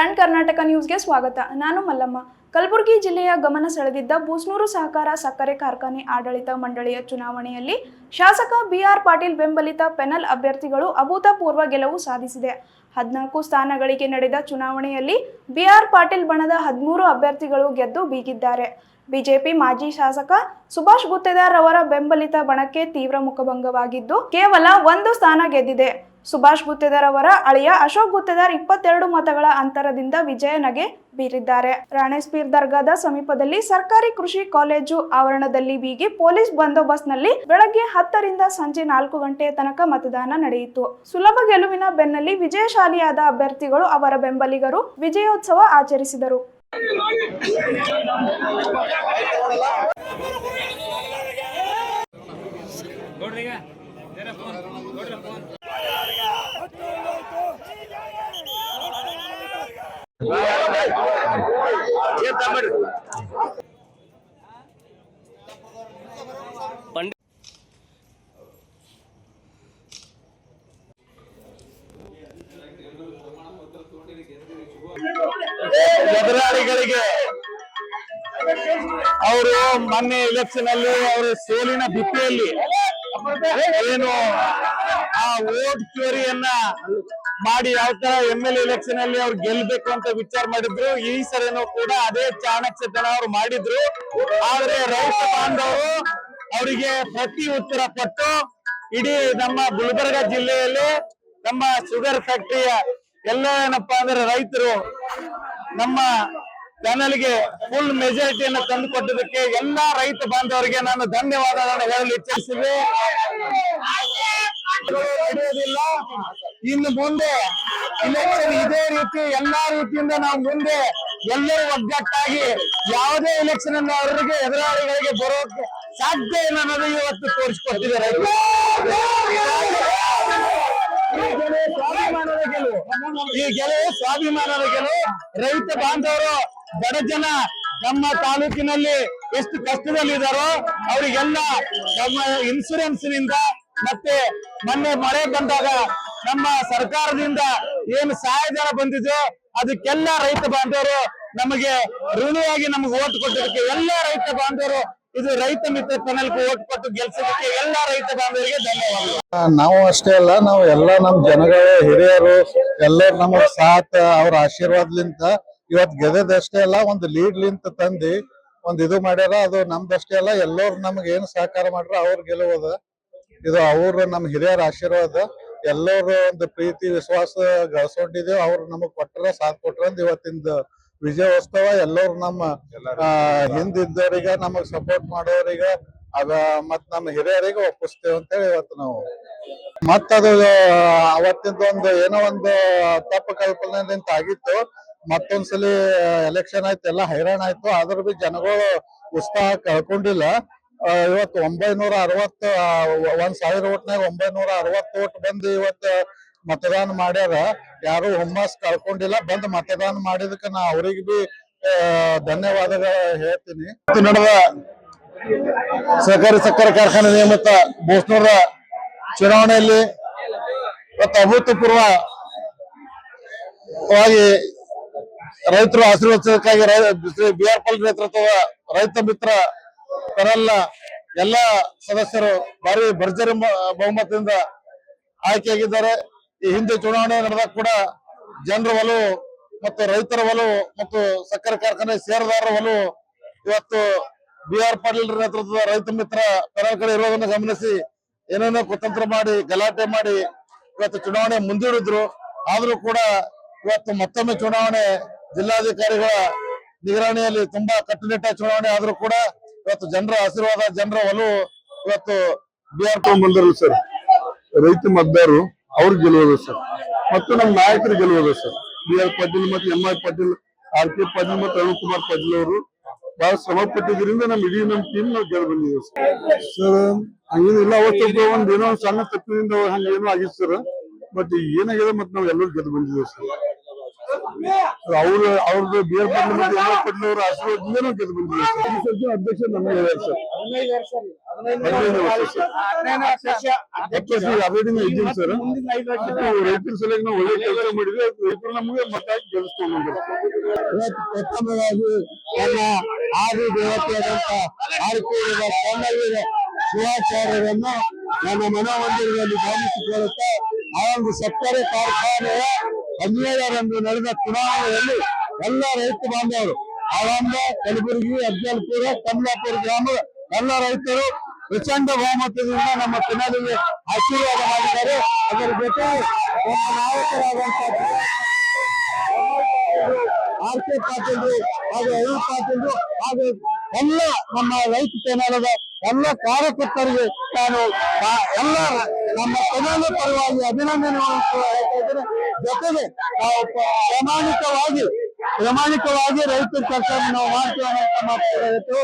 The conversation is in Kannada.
ಬ್ರ್ಯಾಂಡ್ ಕರ್ನಾಟಕ ನ್ಯೂಸ್ಗೆ ಸ್ವಾಗತ. ನಾನು ಮಲ್ಲಮ್ಮ. ಕಲಬುರಗಿ ಜಿಲ್ಲೆಯ ಗಮನ ಸೆಳೆದಿದ್ದ ಬೂಸ್ನೂರು ಸಹಕಾರ ಸಕ್ಕರೆ ಕಾರ್ಖಾನೆ ಆಡಳಿತ ಮಂಡಳಿಯ ಚುನಾವಣೆಯಲ್ಲಿ ಶಾಸಕ ಬಿಆರ್ ಪಾಟೀಲ್ ಬೆಂಬಲಿತ ಪೆನಲ್ ಅಭ್ಯರ್ಥಿಗಳು ಅಭೂತಪೂರ್ವ ಗೆಲುವು ಸಾಧಿಸಿದೆ. ಹದಿನಾಲ್ಕು ಸ್ಥಾನಗಳಿಗೆ ನಡೆದ ಚುನಾವಣೆಯಲ್ಲಿ ಬಿಆರ್ ಪಾಟೀಲ್ ಬಣದ ಹದಿಮೂರು ಅಭ್ಯರ್ಥಿಗಳು ಗೆದ್ದು ಬೀಗಿದ್ದಾರೆ. ಬಿಜೆಪಿ ಮಾಜಿ ಶಾಸಕ ಸುಭಾಷ್ ಗುತ್ತೇದಾರ್ ಅವರ ಬೆಂಬಲಿತ ಬಣಕ್ಕೆ ತೀವ್ರ ಮುಖಭಂಗವಾಗಿದ್ದು ಕೇವಲ ಒಂದು ಸ್ಥಾನ ಗೆದ್ದಿದೆ. ಸುಭಾಷ್ ಗುತ್ತೇದಾರ್ ಅವರ ಅಳಿಯ ಅಶೋಕ್ ಗುತ್ತೇದಾರ್ ಇಪ್ಪತ್ತೆರಡು ಮತಗಳ ಅಂತರದಿಂದ ವಿಜಯನಗೆ ಬೀರಿದ್ದಾರೆ. ರಾಣೇಸ್ಪೀರ್ ದರ್ಗಾದ ಸಮೀಪದಲ್ಲಿ ಸರ್ಕಾರಿ ಕೃಷಿ ಕಾಲೇಜು ಆವರಣದಲ್ಲಿ ಬೀಗಿ ಪೊಲೀಸ್ ಬಂದೋಬಸ್ತ್ನಲ್ಲಿ ಬೆಳಗ್ಗೆ ಹತ್ತರಿಂದ ಸಂಜೆ ನಾಲ್ಕು ಗಂಟೆಯ ತನಕ ಮತದಾನ ನಡೆಯಿತು. ಸುಲಭ ಗೆಲುವಿನ ಬೆನ್ನಲ್ಲಿ ವಿಜಯಶಾಲಿಯಾದ ಅಭ್ಯರ್ಥಿಗಳು ಅವರ ಬೆಂಬಲಿಗರು ವಿಜಯೋತ್ಸವ ಆಚರಿಸಿದರು. ಎದುರಾಳಿಗಳಿಗೆ ಅವರು ಮೊನ್ನೆ ಎಲೆಕ್ಷನ್ ಅಲ್ಲಿ ಅವರ ಸೋಲಿನ ಭಿತ್ತಿಯಲ್ಲಿ ಏನು ಆ ಓಟ್ ಚೋರಿಯನ್ನ ಮಾಡಿ ಯಾವ ತರ ಎಂ ಎಲ್ ಎಲೆಕ್ಷನ್ ಅಲ್ಲಿ ಅವ್ರು ಗೆಲ್ಬೇಕು ಅಂತ ವಿಚಾರ ಮಾಡಿದ್ರು. ಈ ಸರಿನೂ ಕೂಡ ಅದೇ ಚಾಣಕ್ಯತನ ಅವ್ರು ಮಾಡಿದ್ರು. ಆದ್ರೆ ರೈತ ಬಾಂಧವರು ಅವರಿಗೆ ಪ್ರತಿ ಉತ್ತರ ಕೊಟ್ಟು ಇಡೀ ನಮ್ಮ ಗುಲ್ಬರ್ಗ ಜಿಲ್ಲೆಯಲ್ಲಿ ನಮ್ಮ ಶುಗರ್ ಫ್ಯಾಕ್ಟರಿಯ ಎಲ್ಲ ಏನಪ್ಪಾ ಅಂದ್ರೆ ರೈತರು ನಮ್ಮ ಚಾನಲ್ಗೆ ಫುಲ್ ಮೆಜಾರಿಟಿಯನ್ನು ತಂದು ಕೊಟ್ಟದಕ್ಕೆ ಎಲ್ಲಾ ರೈತ ಬಾಂಧವರಿಗೆ ನಾನು ಧನ್ಯವಾದಗಳನ್ನು ಹೇಳಲು ಇಚ್ಛಿಸಿದೆ ನಡೆಯೋದಿಲ್ಲ ಇನ್ನು ಮುಂದೆ ಇಲೆಕ್ಷನ್ ಇದೇ ರೀತಿ, ಎಲ್ಲಾ ರೀತಿಯಿಂದ ನಾವು ಮುಂದೆ ಎಲ್ಲರೂ ಒಗ್ಗಟ್ಟಾಗಿ ಯಾವುದೇ ಇಲೆಕ್ಷನ್ ಅನ್ನು ಅವರಿಗೆ ಎದುರಾಳಿಗಳಿಗೆ ಬರೋಕೆ ಸಾಧ್ಯ ಇಲ್ಲ ಅನ್ನೋದು ಇವತ್ತು ತೋರಿಸಿಕೊಟ್ಟಿದ್ದಾರೆ ಈ ಗೆಲುವು ಸ್ವಾಭಿಮಾನದ ಗೆಲುವು ಈ ಗೆಲುವು ಸ್ವಾಭಿಮಾನದ ಗೆಲುವು. ರೈತ ಬಾಂಧವರು ಬಡ ಜನ ನಮ್ಮ ತಾಲೂಕಿನಲ್ಲಿ ಎಷ್ಟು ಕಷ್ಟದಲ್ಲಿದ್ದಾರೋ ಅವರಿಗೆಲ್ಲ ನಮ್ಮ ಇನ್ಸೂರೆನ್ಸ್ನಿಂದ ಮತ್ತೆ ಮೊನ್ನೆ ಮಳೆ ಬಂದಾಗ ನಮ್ಮ ಸರ್ಕಾರದಿಂದ ಏನು ಸಹಾಯಧನ ಬಂದಿದೆ ಅದಕ್ಕೆಲ್ಲ ರೈತ ಬಾಂಧವರು ನಮಗೆ ಋಣಿಯಾಗಿ ನಮಗೆ ಓಟ್ ಕೊಟ್ಟಿದ್ದಕ್ಕೆ ಎಲ್ಲ ರೈತ ಬಾಂಧವರು ಇದು ರೈತ ಮಿತ್ರ ಪೆನಲ್ಗೆ ಓಟ್ ಕೊಟ್ಟು ಗೆಲ್ಸೋದಕ್ಕೆ ಎಲ್ಲ ರೈತ ಬಾಂಧವರಿಗೆ ಧನ್ಯವಾದಗಳು. ನಾವು ಅಷ್ಟೇ ಅಲ್ಲ, ನಾವು ಎಲ್ಲ ನಮ್ ಜನಗಳ, ಹಿರಿಯರು, ಎಲ್ಲರೂ ನಮ್ಮ ಸಾಥ್, ಅವ್ರ ಆಶೀರ್ವಾದಲಿಂತ ಇವತ್ ಗೆದ್ದದಷ್ಟೇ ಅಲ್ಲ, ಒಂದು ಲೀಡ್ ಲಿಂತ ತಂದಿ ಒಂದ್ ಇದು ಮಾಡ್ಯಾರ, ಅದು ನಮ್ದಷ್ಟೇ ಅಲ್ಲ, ಎಲ್ಲರೂ ನಮ್ಗೆ ಏನ್ ಸಹಕಾರ ಮಾಡ್ರ ಅವ್ರ ಗೆಲುವದ ಇದು ಅವ್ರ ನಮ್ ಹಿರಿಯರ ಆಶೀರ್ವಾದ, ಎಲ್ಲರೂ ಒಂದು ಪ್ರೀತಿ, ವಿಶ್ವಾಸ ಗಳಿಸ್ಕೊಂಡಿದ್ದೇವೆ, ಅವ್ರು ನಮಗ್ ಕೊಟ್ರ, ಸಾಥ್ ಕೊಟ್ರ ಇವತ್ತಿಂದ ವಿಜಯೋತ್ಸವ ಎಲ್ಲರೂ ನಮ್ಮ ಹಿಂದಿದ್ದವರಿಗ ನಮಗ್ ಸಪೋರ್ಟ್ ಮಾಡೋರಿಗ ಅದ ಮತ್ ನಮ್ಮ ಹಿರಿಯರಿಗೆ ಒಪ್ಪಿಸ್ತೇವೆ ಅಂತೇಳಿ ಇವತ್ತು ನಾವು. ಮತ್ತದು ಅವತ್ತಿಂದ ಒಂದು ಏನೋ ಒಂದು ತಪ್ಪು ಕಲ್ಪನೆಯಿಂದ ಆಗಿತ್ತು ಮತ್ತೊಂದ್ಸಲಿ ಎಲೆಕ್ಷನ್ ಆಯ್ತು ಎಲ್ಲ ಹೈರಾಣ ಆಯ್ತು. ಆದ್ರೂ ಬಿ ಜನಗಳು ಉತ್ಸಾಹ ಕಳ್ಕೊಂಡಿಲ್ಲ. ಇವತ್ತು ಒಂಬೈನೂರ ಅರವತ್ತು ಒಂದ್ ಸಾವಿರ ಓಟ್ನಾಗ ಒಂಬೈನೂರ ಅರವತ್ತು ಓಟ್ ಬಂದು ಇವತ್ತು ಮತದಾನ ಮಾಡ್ಯಾರ, ಯಾರು ಹುಮ್ಮಸ್ ಕಳ್ಕೊಂಡಿಲ್ಲ. ಬಂದು ಮತದಾನ ಮಾಡಿದಕ್ಕೆ ನಾ ಅವ್ರಿಗೆ ಬಿ ಧನ್ಯವಾದಗಳ ಹೇಳ್ತೀನಿ. ನಡೆದ ಸಹಕಾರಿ ಸಕ್ಕರೆ ಕಾರ್ಖಾನೆ ನಿಯಮಿತ ಬೋಸ್ನೂರ ಚುನಾವಣೆಯಲ್ಲಿ ಇವತ್ತು ಅಭೂತಪೂರ್ವವಾಗಿ ರೈತರು ಆಶೀರ್ವಾದಕ್ಕಾಗಿ ಶ್ರೀ ಬಿ ಆರ್ ಪಲ್ ನೇತೃತ್ವದ ರೈತ ಮಿತ್ರ ಪರಲ್ಲ ಎಲ್ಲ ಸದಸ್ಯರು ಭಾರಿ ಭರ್ಜರಿ ಬಹುಮತದಿಂದ ಆಯ್ಕೆಯಾಗಿದ್ದಾರೆ. ಈ ಹಿಂದೆ ಚುನಾವಣೆ ನಡೆದಾಗ ಕೂಡ ಜನರ ಒಲವು ಮತ್ತು ರೈತರ ಒಲವು ಮತ್ತು ಸಕ್ಕರೆ ಕಾರ್ಖಾನೆ ಷೇರುದಾರರ ಒಲವು ಇವತ್ತು ಬಿ ಆರ್ ಪಾಟೀಲ್ ನೇತೃತ್ವದ ರೈತ ಮಿತ್ರ ಪೆರಲ್ ಕಡೆ ಇರೋದನ್ನು ಗಮನಿಸಿ ಏನೇನೋ ಕುತಂತ್ರ ಮಾಡಿ, ಗಲಾಟೆ ಮಾಡಿ ಇವತ್ತು ಚುನಾವಣೆ ಮುಂದೂಡಿದ್ರು. ಆದ್ರೂ ಕೂಡ ಇವತ್ತು ಮತ್ತೊಮ್ಮೆ ಚುನಾವಣೆ ಜಿಲ್ಲಾಧಿಕಾರಿಗಳ ನಿಗರಾಣಿಯಲ್ಲಿ ತುಂಬಾ ಕಟ್ಟುನಿಟ್ಟ ಚುನಾವಣೆ. ಆದ್ರೂ ಕೂಡ ಇವತ್ತು ಜನರ ಆಶೀರ್ವಾದ, ಜನರ ಒಲವು ಇವತ್ತು ಬಿ ಆರ್ ಬಂದರು ಸರ್. ರೈತ ಮತದಾರರು ಅವ್ರು ಗೆಲ್ಲುವುದು ಸರ್. ಮತ್ತು ನಮ್ಮ ನಾಯಕರು ಗೆಲ್ಲುವುದು ಸರ್. ಬಿ ಆರ್ ಪಾಟೀಲ್ ಮತ್ತು M R Patil, R K Patil ಮತ್ತು ಅರುಣ್ ಕುಮಾರ್ ಪಾಟೀಲ್ ಅವರು ಬಹಳ ಶ್ರಮ ಪಟ್ಟಿದ್ರಿಂದ ನಮ್ ಇಡೀ ನಮ್ಮ ಟೀಮ್ ನಾವು ಗೆಲ್ ಬಂದಿದ್ದೀವಿ ಸರ್. ಸರ್ ಹಂಗೇನಿಲ್ಲ ಅವತ್ತು ಒಂದು ಏನೋ ಒಂದ್ ಸಣ್ಣ ತಪ್ಪಿನಿಂದ ಹಂಗೇನೋ ಆಗಿತ್ತು ಸರ್. ಬಟ್ ಏನಾಗಿದೆ ಮತ್ತೆ ನಾವು ಎಲ್ಲರೂ ಗೆದ್ದು ಬಂದಿದ್ದೇವೆ ಸರ್. ಅವ್ರ ಅವ್ರದ್ದು ಬಿ ಆರ್ ಪಾಟೀಲ್ ಮತ್ತು ಎಂ ಆರ್ ಪಾಟೀಲ್ ಅವರ ಆಶೀರ್ವಾದದಿಂದ ನಾವು ಗೆದ್ದು ಬಂದಿದ್ದೀವಿ ಸರ್. ಅಧ್ಯಕ್ಷ ಹೇಳ್ಯಾರ ಸರ್. ವರ್ಷ ಇದ್ದೀನಿ ಸರ್ ರೈತರ ಸಲುವಾಗಿ ನಾವು ಒಳ್ಳೆ ಕೆಲಸ ಮಾಡಿದ್ವಿ ರೈತರು ನಮಗೆ ಮತ್ತಾಗಿ ಗೆಲ್ಲಿಸ್ಕೊಂಡು ಪ್ರಥಮವಾಗಿ ನನ್ನ ಆದಿ ದೇವತೆಯಾದಂತ ಆರ್ಕೂರಿನ ಶಿವಾಚಾರ್ಯರನ್ನು ನನ್ನ ಮನೋಮಂದಿರದಲ್ಲಿ ಗಮನಿಸಿಕೊಳ್ಳುತ್ತಾ ಆ ಒಂದು ಸಕ್ಕರೆ ಕಾರ್ಖಾನೆಯ ಹದಿನೇಳರಂದು ನಡೆದ ಚುನಾವಣೆಯಲ್ಲಿ ಎಲ್ಲ ರೈತ ಬಾಂಧವರು ಆಳಂದ ಕಲಬುರಗಿ ಅಫ್ಜಲ್ಪುರ ಕಮಲಾಪುರ ಗ್ರಾಮದ ಎಲ್ಲ ರೈತರು ಪ್ರಚಂಡ ಬಹುಮತದಿಂದ ನಮ್ಮ ಚುನಾವಣೆಗೆ ಆಶೀರ್ವಾದ ಮಾಡಿದ್ದಾರೆ. ಅದರ ಜೊತೆ ನಮ್ಮ ನಾಯಕರಾದಂತಹ ಆರ್ ಕೆ ಪಾಟೀಲ್ ಹಾಗೂ ಅರುಣ್ ಪಾಟೀಲ್ ಹಾಗೂ ಎಲ್ಲ ನಮ್ಮ ರೈತ ಕನ್ನಡದ ಎಲ್ಲ ಕಾರ್ಯಕರ್ತರಿಗೆ ನಾನು ಎಲ್ಲ ನಮ್ಮ ಕನ್ನಡ ಪರವಾಗಿ ಅಭಿನಂದನೆಗಳನ್ನು ಹೇಳ್ತಾ ಜೊತೆಗೆ ನಾವು ಪ್ರಾಮಾಣಿಕವಾಗಿ ಪ್ರಾಮಾಣಿಕವಾಗಿ ರೈತರ ಕೆಲಸವನ್ನು ನಾವು ಮಾಡ್ತೀವಿ ಅಂತ ಮಾತು